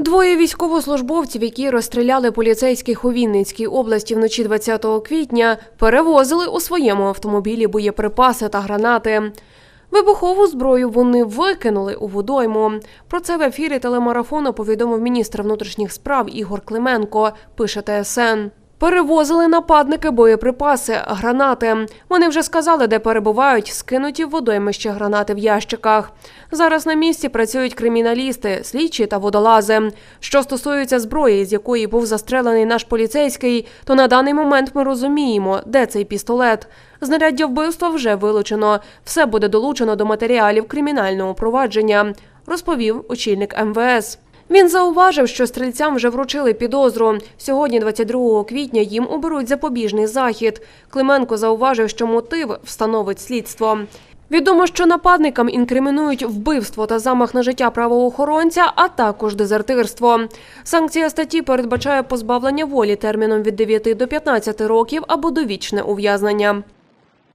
Двоє військовослужбовців, які розстріляли поліцейських у Вінницькій області вночі 20 квітня, перевозили у своєму автомобілі боєприпаси та гранати. Вибухову зброю вони викинули у водойму. Про це в ефірі телемарафону повідомив міністр внутрішніх справ Ігор Клименко. Пише ТСН. Перевозили нападники боєприпаси, гранати. Вони вже сказали, де перебувають скинуті в водоймище гранати в ящиках. Зараз на місці працюють криміналісти, слідчі та водолази. Що стосується зброї, з якої був застрелений наш поліцейський, то на даний момент ми розуміємо, де цей пістолет. Знаряддя вбивства вже вилучено. Все буде долучено до матеріалів кримінального провадження, розповів очільник МВС. Він зауважив, що стрільцям вже вручили підозру. Сьогодні, 22 квітня, їм оберуть запобіжний захід. Клименко зауважив, що мотив встановить слідство. Відомо, що нападникам інкримінують вбивство та замах на життя правоохоронця, а також дезертирство. Санкція статті передбачає позбавлення волі терміном від 9 до 15 років або довічне ув'язнення.